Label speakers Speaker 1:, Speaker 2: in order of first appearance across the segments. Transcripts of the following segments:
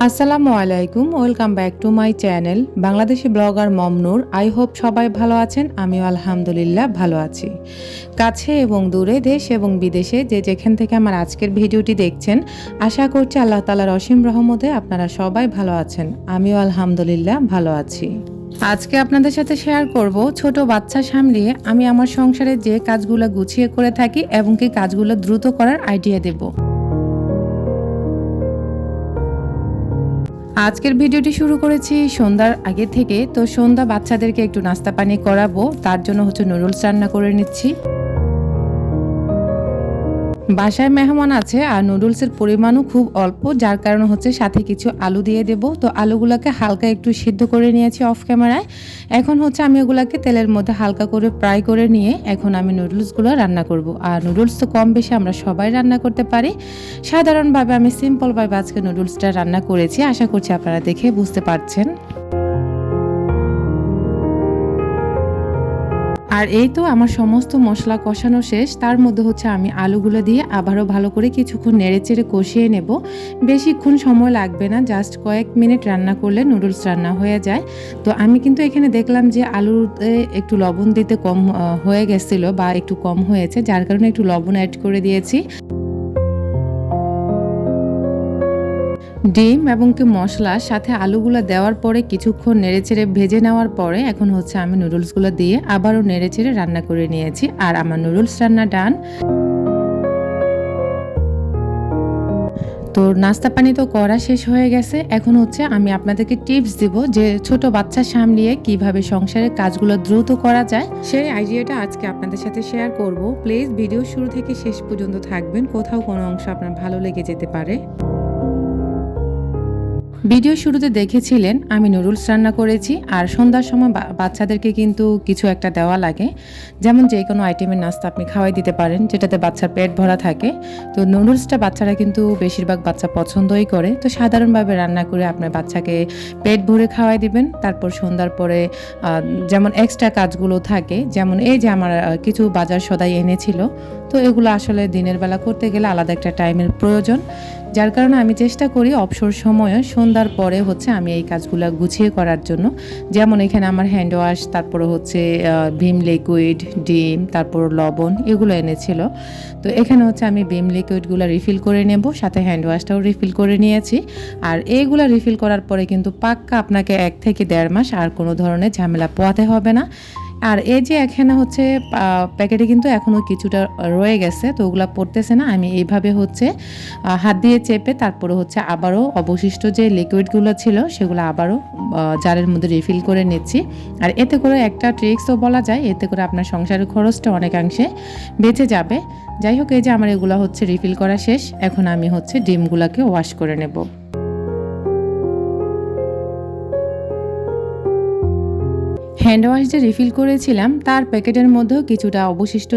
Speaker 1: আসসালামু আলাইকুম, welcome back to my channel Bangladeshi blogger Momnur. I hope সবাই ভালো আছেন, আমিও আলহামদুলিল্লাহ ভালো আছি। কাছে এবং দূরে দেশ এবং বিদেশে যে যেখান থেকে আমার আজকের ভিডিওটি দেখছেন, আশা করছি আল্লাহ তালার অসীম রহমতে আপনারা সবাই ভালো আছেন, আমিও আলহামদুলিল্লাহ ভালো আছি। আজকে আপনাদের সাথে শেয়ার করব ছোট বাচ্চা সামলিয়ে আমি আমার সংসারে যে কাজগুলো গুছিয়ে করে থাকি এবং কি কাজগুলো দ্রুত করার আইডিয়া দেবো। আজকের ভিডিওটি শুরু করেছি সন্ধ্যার আগে থেকে। তো সন্ধ্যা বাচ্চাদেরকে একটু নাস্তা পানি করাবো। তার জন্য হচ্ছে নুডলস রান্না করে নিচ্ছি। বাসায় মেহমান আছে আর নুডলসের পরিমাণও খুব অল্প, যার কারণে হচ্ছে সাথে কিছু আলু দিয়ে দেব। তো আলুগুলোকে হালকা একটু সিদ্ধ করে নিয়েছি অফ ক্যামেরায় এখন হচ্ছে আমি ওগুলাকে তেলের মধ্যে হালকা করে ফ্রাই করে নিয়ে এখন আমি নুডলসগুলো রান্না করব। আর নুডলস তো কম বেশি আমরা সবাই রান্না করতে পারি। সাধারণভাবে আমি সিম্পলভাবে আজকে নুডলসটা রান্না করেছি। আশা করছি আপনারা দেখে বুঝতে পারছেন। আর এই তো আমার সমস্ত মশলা কষানো শেষ। তার মধ্যে হচ্ছে আমি আলুগুলো দিয়ে আবারও ভালো করে কিছুক্ষণ নেড়েচেড়ে কষিয়ে নেব। বেশিক্ষণ সময় লাগবে না জাস্ট কয়েক মিনিট রান্না করলে নুডলস রান্না হয়ে যায়। তো আমি কিন্তু এখানে দেখলাম যে আলুতে একটু লবণ দিতে কম হয়ে গেছিল বা একটু কম হয়েছে, যার কারণে একটু লবণ অ্যাড করে দিয়েছি। ডিম এবং কি মশলা, সাথে আলুগুলো দেওয়ার পরে কিছুক্ষণ নেড়েচেড়ে ভেজে নেওয়ার পরে এখন হচ্ছে আমি নুডলসগুলো দিয়ে আবারও নেড়েচেড়ে রান্না করে নিয়েছি। আর আমার নুডলস রান্না ডান। তো নাস্তা পানি তো করা শেষ হয়ে গেছে। এখন হচ্ছে আমি আপনাদেরকে টিপস দিব যে ছোট বাচ্চা সামলিয়ে কীভাবে সংসারের কাজগুলো দ্রুত করা যায়। সেই আইডিয়াটা আজকে আপনাদের সাথে শেয়ার করব। প্লিজ, ভিডিও শুরু থেকে শেষ পর্যন্ত থাকবেন। কোথাও কোনো অংশ আপনার ভালো লেগে যেতে পারে। ভিডিও শুরুতে দেখেছিলেন, আমি নুডলস রান্না করেছি আর সন্ধ্যার সময় বাচ্চাদেরকে কিন্তু কিছু একটা দেওয়া লাগে। যেমন যে কোনো আইটেমের নাস্তা আপনি খাওয়াই দিতে পারেন, যেটাতে বাচ্চার পেট ভরা থাকে। তো নুডলসটা বাচ্চারা কিন্তু বেশিরভাগ বাচ্চা পছন্দই করে। তো সাধারণভাবে রান্না করে আপনার বাচ্চাকে পেট ভরে খাওয়াই দিবেন। তারপর সন্ধ্যার পরে যেমন এক্সট্রা কাজগুলো থাকে, যেমন এই যে আমার কিছু বাজার সদাই এনেছিল তো এগুলো আসলে দিনের বেলা করতে গেলে আলাদা একটা টাইমের প্রয়োজন। যার কারণে আমি চেষ্টা করি অবসর সময়ে সন্ধ্যার পরে হচ্ছে আমি এই কাজগুলো গুছিয়ে করার জন্য। যেমন এখানে আমার হ্যান্ড ওয়াশ তারপরে হচ্ছে ভিম লিকুইড ডিম, তারপর লবণ এগুলো এনেছিল। তো এখানে হচ্ছে আমি ভিম লিকুইডগুলো রিফিল করে নেব, সাথে হ্যান্ড ওয়াশটাও রিফিল করে নিয়েছি। আর এইগুলো রিফিল করার পরে কিন্তু পাক্কা আপনাকে এক থেকে দেড় মাস আর কোনো ধরনের ঝামেলা পোয়াতে হবে না। আর এই যে এখানে হচ্ছে প্যাকেটে কিন্তু এখনও কিছুটা রয়ে গেছে, তো ওগুলো পড়তেছে না। আমি এইভাবে হচ্ছে হাত দিয়ে চেপে তারপরে হচ্ছে আবারও অবশিষ্ট যে লিকুইডগুলো ছিল, সেগুলো আবারও জারের মধ্যে রিফিল করে নিচ্ছি। আর এতে করে একটা ট্রিক্সও বলা যায়, এতে করে আপনার সংসারের খরচটা অনেকাংশে বেঁচে যাবে। যাই হোক, এই যে আমার এগুলো হচ্ছে রিফিল করা শেষ, এখন আমি হচ্ছে ডিমগুলোকে ওয়াশ করে নেব। হ্যান্ড ওয়াশ যে রিফিল করেছিলাম, তার প্যাকেটের মধ্যেও কিছুটা অবশিষ্ট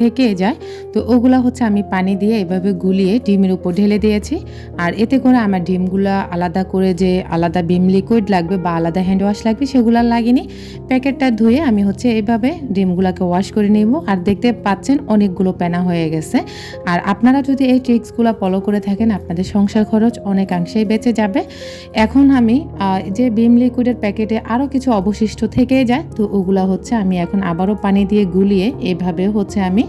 Speaker 1: থেকে যায়। তো ওগুলো হচ্ছে আমি পানি দিয়ে এভাবে গুলিয়ে ডিমের উপর ঢেলে দিয়েছি। আর এতে করে আমার ডিমগুলো আলাদা করে যে আলাদা বিম লিকুইড লাগবে বা আলাদা হ্যান্ড ওয়াশ লাগবে, সেগুলো লাগেনি। প্যাকেটটা ধুয়ে আমি হচ্ছে এভাবে ডিমগুলোকে ওয়াশ করে নেব। আর দেখতে পাচ্ছেন অনেকগুলো প্যানা হয়ে গেছে। আর আপনারা যদি এই ট্রিক্সগুলো ফলো করে থাকেন, আপনাদের সংসার খরচ অনেকাংশেই বেঁচে যাবে। এখন আমি যে বিম লিকুইডের প্যাকেটে আরও কিছু অবশিষ্ট থেকে যায়, তো ওগুলো হচ্ছে আমি এখন আবারও পানি দিয়ে গুলিয়ে এভাবে হচ্ছে আমি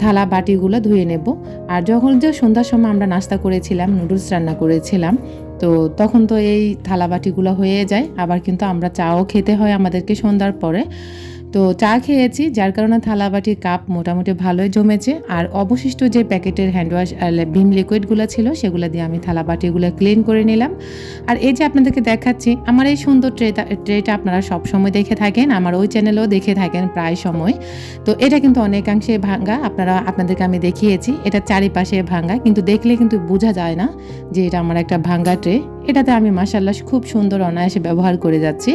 Speaker 1: থালা বাটিগুলো ধুয়ে নেব। আর যখন যে সন্ধ্যার সময় আমরা নাস্তা করেছিলাম, নুডলস রান্না করেছিলাম, তো তখন তো এই থালা বাটিগুলো হয়ে যায়, আবার কিন্তু আমরা চাও খেতে হয় আমাদেরকে সন্ধ্যার পরে। তো চা খেয়েছি, যার কারণে থালা বাটির কাপ মোটামুটি ভালোই জমেছে। আর অবশিষ্ট যে প্যাকেটের হ্যান্ডওয়াশ ভিম লিকুইডগুলো ছিল, সেগুলো দিয়ে আমি থালা বাটিগুলো ক্লিন করে নিলাম। আর এই যে আপনাদেরকে দেখাচ্ছি, আমার এই সুন্দর ট্রেটা ট্রেটা আপনারা সবসময় দেখে থাকেন, আমার ওই চ্যানেলেও দেখে থাকেন প্রায় সময়। তো এটা কিন্তু অনেকাংশে ভাঙ্গা, আপনারা, আপনাদেরকে আমি দেখিয়েছি, এটা চারিপাশে ভাঙ্গা, কিন্তু দেখলে কিন্তু বোঝা যায় না যে এটা আমার একটা ভাঙ্গা ট্রে এটাতে আমি মাসাল্লাহ খুব সুন্দর অনায়াসে ব্যবহার করে যাচ্ছি।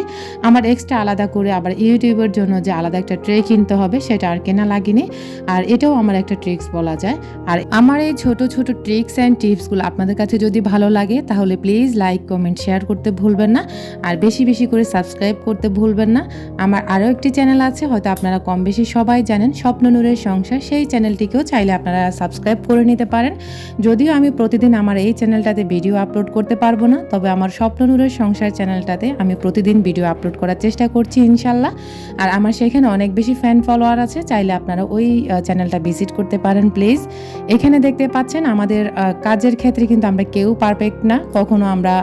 Speaker 1: আমার এক্সট্রা আলাদা করে আবার ইউটিউবের জন্য যে আলাদা একটা ট্রে কিনতে হবে, সেটা আর কেনা লাগেনি। আর এটাও আমার একটা ট্রিক্স বলা যায়। আর আমার এই ছোট ছোট ট্রিক্স অ্যান্ড টিপসগুলো আপনাদের কাছে যদি ভালো লাগে, তাহলে প্লিজ লাইক, কমেন্ট, শেয়ার করতে ভুলবেন না। আর বেশি বেশি করে সাবস্ক্রাইব করতে ভুলবেন না। আমার আরও একটি চ্যানেল আছে, হয়তো আপনারা কম বেশি সবাই জানেন, স্বপ্ন নূরের সংসার। সেই চ্যানেলটিকেও চাইলে আপনারা সাবস্ক্রাইব করে নিতে পারেন। যদিও আমি প্রতিদিন আমার এই চ্যানেলটাতে ভিডিও আপলোড করতে পারব না, তবে আমার স্বপ্ননূরের সংসার চ্যানেলটাতে আমি প্রতিদিন ভিডিও আপলোড করার চেষ্টা করছি, ইনশাল্লাহ। আর আমার সেখানে অনেক বেশি ফ্যান ফলোয়ার আছে, চাইলে আপনারা ওই চ্যানেলটা ভিজিট করতে পারেন প্লিজ এখানে দেখতে পাচ্ছেন আমাদের কাজের ক্ষেত্রে কিন্তু আমরা কেউ পারফেক্ট না। কখনো আমরা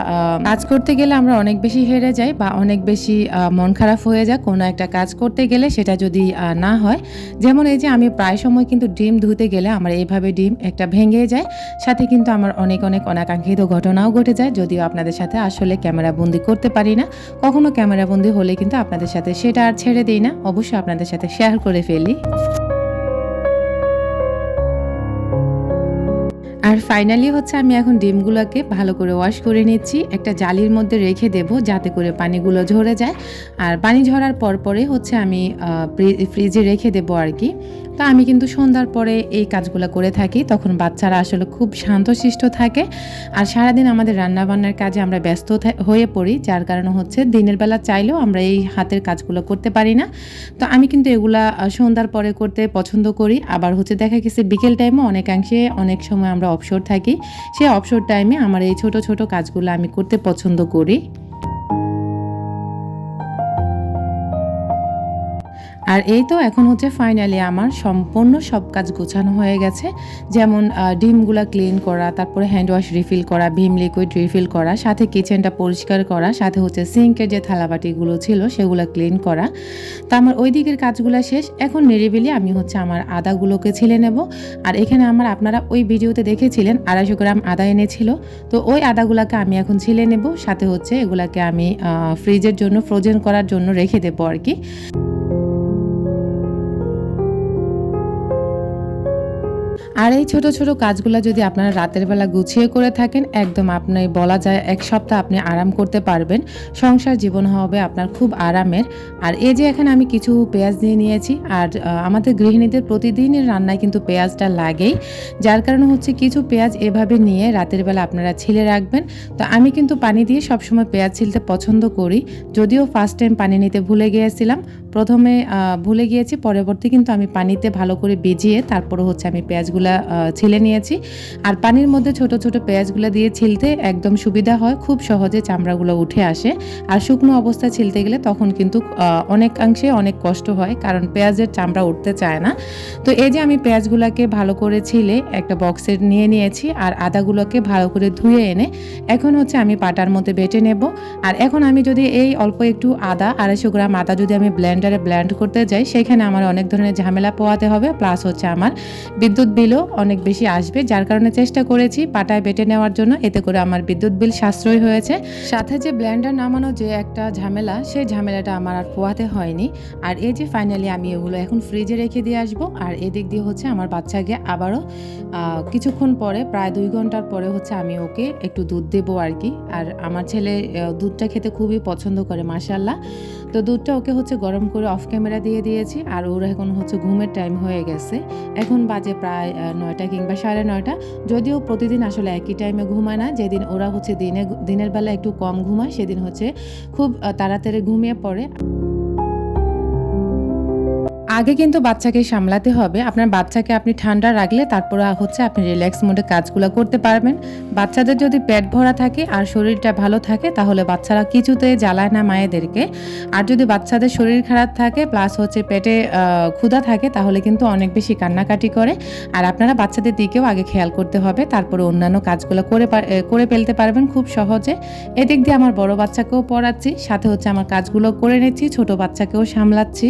Speaker 1: কাজ করতে গেলে আমরা অনেক বেশি হেরে যাই বা অনেক বেশি মন খারাপ হয়ে যায় কোনো একটা কাজ করতে গেলে, সেটা যদি না হয়। যেমন এই যে আমি প্রায় সময় কিন্তু ডিম ধুতে গেলে আমার এইভাবে ডিম একটা ভেঙে যায়। সাথে কিন্তু আমার অনেক অনেক অনাকাঙ্ক্ষিত ঘটনাও ঘটে যায়, যদিও আপনাদের সাথে আসলে ক্যামেরা বন্দি করতে পারি না। কখনো ক্যামেরা বন্দি হলে কিন্তু আপনাদের সাথে সেটা আর ছেড়ে দিই না। অবশ্যই আপনাদের সাথে শেয়ার করে ফেলি। আর ফাইনালি হচ্ছে আমি এখন ডিমগুলোকে ভালো করে ওয়াশ করে নিচ্ছি। একটা জালির মধ্যে রেখে দেব যাতে করে পানিগুলো ঝরে যায়। আর পানি ঝরার পর পরে হচ্ছে আমি ফ্রি- ফ্রিজে রেখে দেবো আর কি। তো আমি কিন্তু সন্ধ্যার পরে এই কাজগুলো করে থাকি। তখন বাচ্চারা আসলে খুব শান্তশিষ্ট থাকে। আর সারাদিন আমাদের রান্নাবান্নার কাজে আমরা ব্যস্ত হয়ে পড়ি। যার কারণে হচ্ছে দিনের বেলা চাইলেও আমরা এই হাতের কাজগুলো করতে পারি না। তো আমি কিন্তু এগুলা সন্ধ্যার পরে করতে পছন্দ করি। আবার হচ্ছে দেখা গেছে বিকেল টাইমে অনেকাংশে অনেক সময় আমরা অবসর থাকি সেই অবসর টাইমে আমার এই ছোট ছোট কাজগুলো আমি করতে পছন্দ করি। আর এই তো এখন হচ্ছে ফাইনালি আমার সম্পূর্ণ সব কাজ গোছানো হয়ে গেছে। যেমন ডিমগুলা ক্লিন করা, তারপরে হ্যান্ড ওয়াশ রিফিল করা, ভিম লিকুইড রিফিল করা, সাথে কিচেনটা পরিষ্কার করা, সাথে হচ্ছে সিঙ্কের যে থালাবাটিগুলো ছিল সেগুলো ক্লিন করা। তো আমার ওই দিকের কাজগুলো শেষ। এখন নিরিবিলি আমি হচ্ছে আমার আদাগুলোকে ছিলে নেব। আর এখানে আমার আপনারা ওই ভিডিওতে দেখেছিলেন আড়াইশো গ্রাম আদা এনেছিল। তো ওই আদাগুলোকে আমি এখন ছিলে নেব। সাথে হচ্ছে এগুলাকে আমি ফ্রিজের জন্য ফ্রোজেন করার জন্য রেখে দেবো আর কি। আর এই ছোট ছোট কাজগুলো যদি আপনারা রাতের বেলা গুছিয়ে করে থাকেন, একদম আপনি বলা যায় এক সপ্তাহ আপনি আরাম করতে পারবেন। সংসার জীবন হবে আপনার খুব আরামের। আর এই যে এখানে আমি কিছু পেঁয়াজ নিয়ে নিয়েছি, আর আমাদের গৃহিণীদের প্রতিদিনের রান্নায় কিন্তু পেঁয়াজটা লাগেই। যার কারণে হচ্ছে কিছু পেঁয়াজ এভাবে নিয়ে রাতের বেলা আপনারা ছিলে রাখবেন। তো আমি কিন্তু পানি দিয়ে সবসময় পেঁয়াজ ছিলতে পছন্দ করি, যদিও ফার্স্ট টাইম পানি নিতে ভুলে গিয়েছিলাম। প্রথমে ভুলে গিয়েছি, পরবর্তী কিন্তু আমি পানিতে ভালো করে ভিজিয়ে তারপরে হচ্ছে আমি পেঁয়াজগুলা আহ, ছিলে নিয়েছি। আর পানির মধ্যে ছোট ছোট পেঁয়াজগুলো দিয়ে ছিলতে একদম সুবিধা হয় খুব সহজে চামড়াগুলো উঠে আসে। আর শুকনো অবস্থায় ছিলতে গেলে তখন কিন্তু অনেকাংশে অনেক কষ্ট হয় কারণ পেঁয়াজের চামড়া উঠতে চায় না। তো এই যে আমি পেঁয়াজগুলোকে ভালো করে ছিলে একটা বক্সে নিয়ে নিয়েছি আর আদাগুলোকে ভালো করে ধুয়ে এনে এখন হচ্ছে আমি পাটার মধ্যে বেটে নেব। আর এখন আমি যদি এই অল্প একটু আদা আড়াইশো গ্রাম আদা যদি আমি ব্লেন্ডারে ব্লেন্ড করতে যাই সেখানে আমার অনেক ধরনের ঝামেলা পোয়াতে হবে প্লাস হচ্ছে আমার বিদ্যুৎ বিলও অনেক বেশি আসবে। যার কারণে চেষ্টা করেছি পাটায় বেটে নেওয়ার জন্য। এতে করে আমার বিদ্যুৎ বিল সাশ্রয় হয়েছে। সাথে যে ব্ল্যান্ডার নামানো যে একটা ঝামেলা, সেই ঝামেলাটা আমার আর পোয়াতে হয়নি। আর এই যে ফাইনালি আমি এগুলো এখন ফ্রিজে রেখে দিয়ে আসব। আর এদিক দিয়ে হচ্ছে আমার বাচ্চাকে আবারও কিছুক্ষণ পরে, প্রায় দুই ঘণ্টার পরে হচ্ছে আমি ওকে একটু দুধ দেবো আর কি। আর আমার ছেলে দুধটা খেতে খুবই পছন্দ করে মাসাল্লাহ তো দুধটা ওকে হচ্ছে গরম করে অফ ক্যামেরা দিয়ে দিয়েছি, আর ওর এখন হচ্ছে ঘুমের টাইম হয়ে গেছে। এখন বাজে প্রায় নয়টা কিংবা সাড়ে নয়টা। যদিও প্রতিদিন আসলে একই টাইমে ঘুমায় না, যেদিন ওরা হচ্ছে দিনে, দিনের বেলা একটু কম ঘুমায়, সেদিন হচ্ছে খুব তাড়াতাড়ি ঘুমিয়ে পড়ে। আগে কিন্তু বাচ্চাকে সামলাতে হবে। আপনার বাচ্চাকে আপনি ঠান্ডা রাখলে তারপরে হচ্ছে আপনি রিল্যাক্স মোডে কাজগুলো করতে পারবেন। বাচ্চাদের যদি পেট ভরা থাকে আর শরীরটা ভালো থাকে, তাহলে বাচ্চারা কিছুতে জ্বালায় না মায়েদেরকে। আর যদি বাচ্চাদের শরীর খারাপ থাকে প্লাস হচ্ছে পেটে ক্ষুধা থাকে, তাহলে কিন্তু অনেক বেশি কান্নাকাটি করে। আর আপনারা বাচ্চাদের দিকেও আগে খেয়াল করতে হবে, তারপরে অন্যান্য কাজগুলো করে করে ফেলতে পারবেন খুব সহজে। এদিক দিয়ে আমার বড় বাচ্চাকেও পড়াচ্ছি, সাথে হচ্ছে আমার কাজগুলো করে নিচ্ছি, ছোট বাচ্চাকেও সামলাচ্ছি।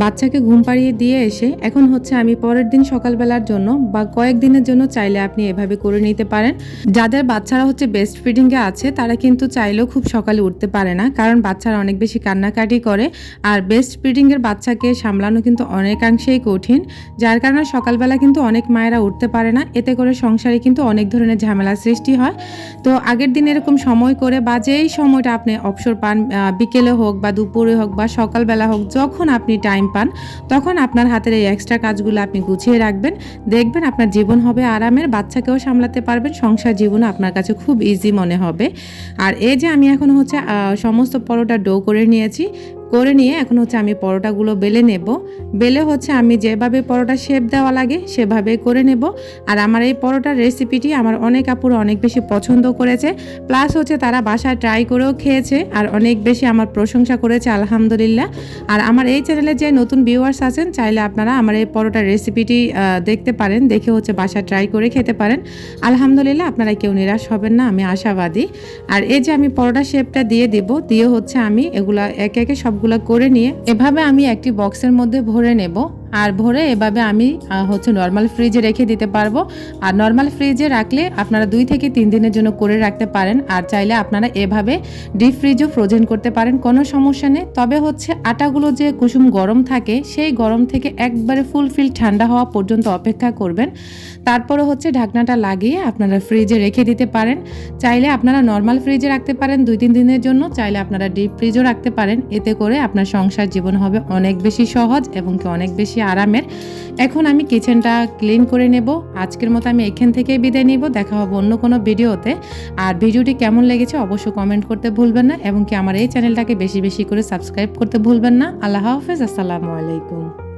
Speaker 1: বাচ্চাকে ঘুম পাড়িয়ে দিয়ে এসে, এখন হচ্ছে আমি পরের দিন সকালবেলার জন্য বা কয়েকদিনের জন্য চাইলে আপনি এভাবে করে নিতে পারেন। যাদের বাচ্চারা হচ্ছে বেস্ট ফিডিংয়ে আছে, তারা কিন্তু চাইলেও খুব সকালে উঠতে পারে না, কারণ বাচ্চারা অনেক বেশি কান্নাকাটি করে। আর বেস্ট ফিডিংয়ের বাচ্চাকে সামলানো কিন্তু অনেকাংশেই কঠিন, যার কারণে সকালবেলা কিন্তু অনেক মায়েরা উঠতে পারে না। এতে করে সংসারে কিন্তু অনেক ধরনের ঝামেলা সৃষ্টি হয়। তো আগের দিন এরকম সময় করে বা যেই সময়টা আপনি অবসর পান বিকেলে হোক বা দুপুরে হোক বা সকালবেলা হোক, যখন আপনি টাইম পান, তখন আপনার হাতের এই এক্সট্রা কাজগুলো আপনি গুছিয়ে রাখবেন। দেখবেন আপনার জীবন হবে আরামের, বাচ্চাকেও সামলাতে পারবেন, সংসার জীবনও আপনার কাছে খুব ইজি মনে হবে। আর এই যে আমি এখন হচ্ছে সমস্ত পরোটা ডো করে নিয়েছি করে নিয়ে এখন হচ্ছে আমি পরোটাগুলো বেলে নেব। বেলে হচ্ছে আমি যেভাবে পরোটা শেপ দেওয়া লাগে সেভাবে করে নেব। আর আমার এই পরোটার রেসিপিটি আমার অনেক আপুরা অনেক বেশি পছন্দ করেছে। প্লাস হচ্ছে তারা বাসায় ট্রাই করেও খেয়েছে আর অনেক বেশি আমার প্রশংসা করেছে, আলহামদুলিল্লাহ। আর আমার এই চ্যানেলে যে নতুন ভিউয়ার্স আছেন, চাইলে আপনারা আমার এই পরোটার রেসিপিটি দেখতে পারেন, দেখে হচ্ছে বাসায় ট্রাই করে খেতে পারেন। আলহামদুলিল্লাহ, আপনারা কেউ নিরাশ হবেন না, আমি আশাবাদী। আর এই যে আমি পরোটা শেপটা দিয়ে দেব, দিয়ে হচ্ছে আমি এগুলা একে একে সবগুলা করে নিয়ে এভাবে আমি একটি বক্সের মধ্যে ভরে নেব। আর ভরে এভাবে আমি হচ্ছে নর্মাল ফ্রিজে রেখে দিতে পারব। আর নর্মাল ফ্রিজে রাখলে আপনারা দুই থেকে তিন দিনের জন্য করে রাখতে পারেন। আর চাইলে আপনারা এভাবে ডিপ ফ্রিজও ফ্রোজেন করতে পারেন, কোনো সমস্যা নেই। তবে হচ্ছে আটাগুলো যে কুসুম গরম থাকে, সেই গরম থেকে একবারে ফুলফিল ঠান্ডা হওয়া পর্যন্ত অপেক্ষা করবেন। তারপরে হচ্ছে ঢাকনাটা লাগিয়ে আপনারা ফ্রিজে রেখে দিতে পারেন। চাইলে আপনারা নর্মাল ফ্রিজে রাখতে পারেন দুই তিন দিনের জন্য। চাইলে আপনারা ডিপ ফ্রিজও রাখতে পারেন। এতে করে আপনার সংসার জীবন হবে অনেক বেশি সহজ এবং কি অনেক বেশি আরামের। এখন আমি কিচেনটা ক্লিন করে নেব। আজকের মতো আমি এখান থেকেই বিদায় নিব। দেখা হবে অন্য কোনো ভিডিওতে। আর ভিডিওটি কেমন লেগেছে অবশ্যই কমেন্ট করতে ভুলবেন না। এবং কি আমার এই চ্যানেলটাকে বেশি বেশি করে সাবস্ক্রাইব করতে ভুলবেন না। আল্লাহ হাফেজ। আসসালামু আলাইকুম।